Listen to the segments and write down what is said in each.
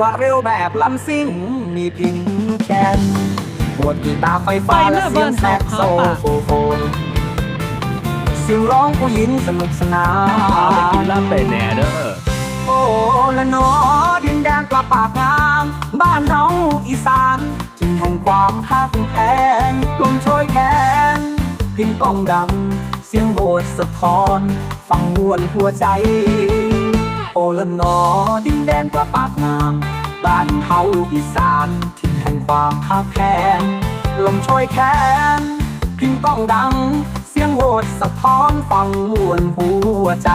ว่าเร็วแบบลำซิ่ง มีพิงแคนปวดกีตาร์ไฟฟ้าเมื่และเสียงแซกโซโฟนเสียงร้องผู้หญิงสนุกสนาพาไปกินลาบเป็ดแหน่เด้อโอ้ละนอดินแดนกระปากงามบ้านเฮาอีสานจึงแห่งความฮักแพงลมช่วยแขนพิงกองดัง เสียงโบสสะท้อน ฟังมวนหัวใจ โอละนอดินแดนกระปากงามบ้านเฮาอีสานที่แห่งความฮักแพงลมช่วยแขนพิงกองดัง เสียงโหดสะท้อนฟังมวนหัวใจ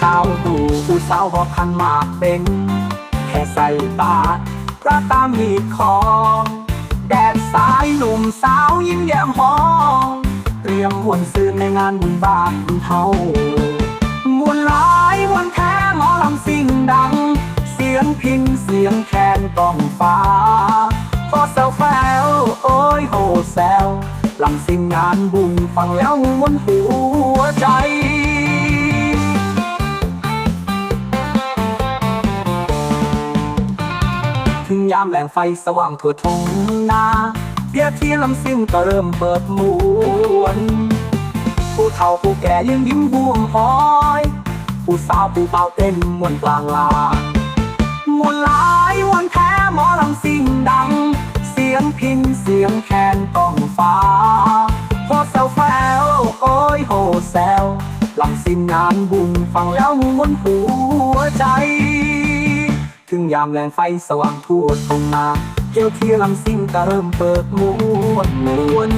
สาวดูผู้สาวหอบคันหมากเบ่งแค่ใส่บาตรพระตามมีดขอแดดสายหนุ่มสาวยิ้มแย้มหอมเตรียมมวนซื้อในงานบุญบานเฮา เสียงพิงเสียงแคนกองฟ้า พอแซวแฟวโอ้ยโหแซวลำสิ่งงานบุญฟังแล้วมวนหัวใจถึงยามแหลงไฟสว่างทั่วทงนาเบียที่ลำซิ่งก็เริ่มเปิดมวนผู้เฒ่าผู้แก่ยังยิ้มบวมหอย ผู้สาวผู้เบาเต้นมวนกลางลา มวนหลายวันแท้หมอลำซิ่งดัง เสียงพินเสียงแคนกองฟ้าพอแซวแฟวโอ้ยโหแซวลำซิ่งงานบุญฟังแล้วมวนหัวใจ ถึงยามแรงไฟสว่างทั่วทุ่งนาเกี่ยวที่ลำซิ่งก็เริ่มเปิดมวนมวน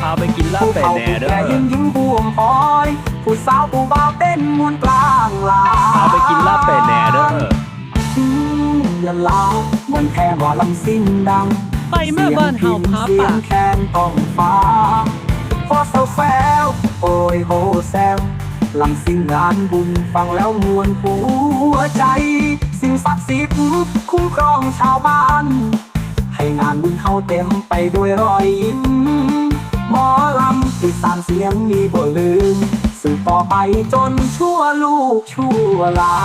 พาไปกินลาบผู้เป็ดเฒ่าแหน่ผู้เด้แก่อยิ้มยิ้มบวมหอย ผู้สาวผู้บ่าวเต้นมวนกลางลาพาไปกินลาบเป็ดแหน่เด้ออืม ละลามันแค่หมอลำซิ่งดังไปเมื่อบ้านเฮาพาเสียป่างแคนต้องฟ้าพอแซวแฟวโอ้ยโหแซวลำซิ่งงานบุญฟังแล้วมวนหัวใจ สิ่งศักดิ์สิทธิ์คุ้มครองชาวบ้าน ให้งานบุญเฮาเต็มไปด้วยรอยยิ้มหมอลำที่สานเสียงมีบ่ลืมสืบต่อไปจนชั่วลูกชั่วหลา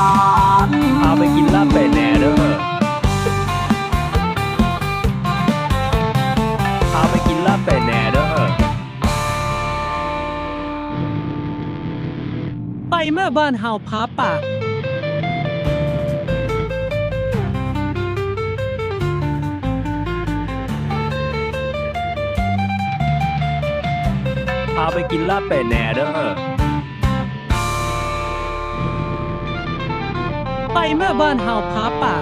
นพาไปกินลาบเป็ดแน่เด้อ มื่อบ้านเฮาพาป่าพาไปกินลาบเป็ดแหน่เด้อไปเมื่อบ้านเฮาพาป่า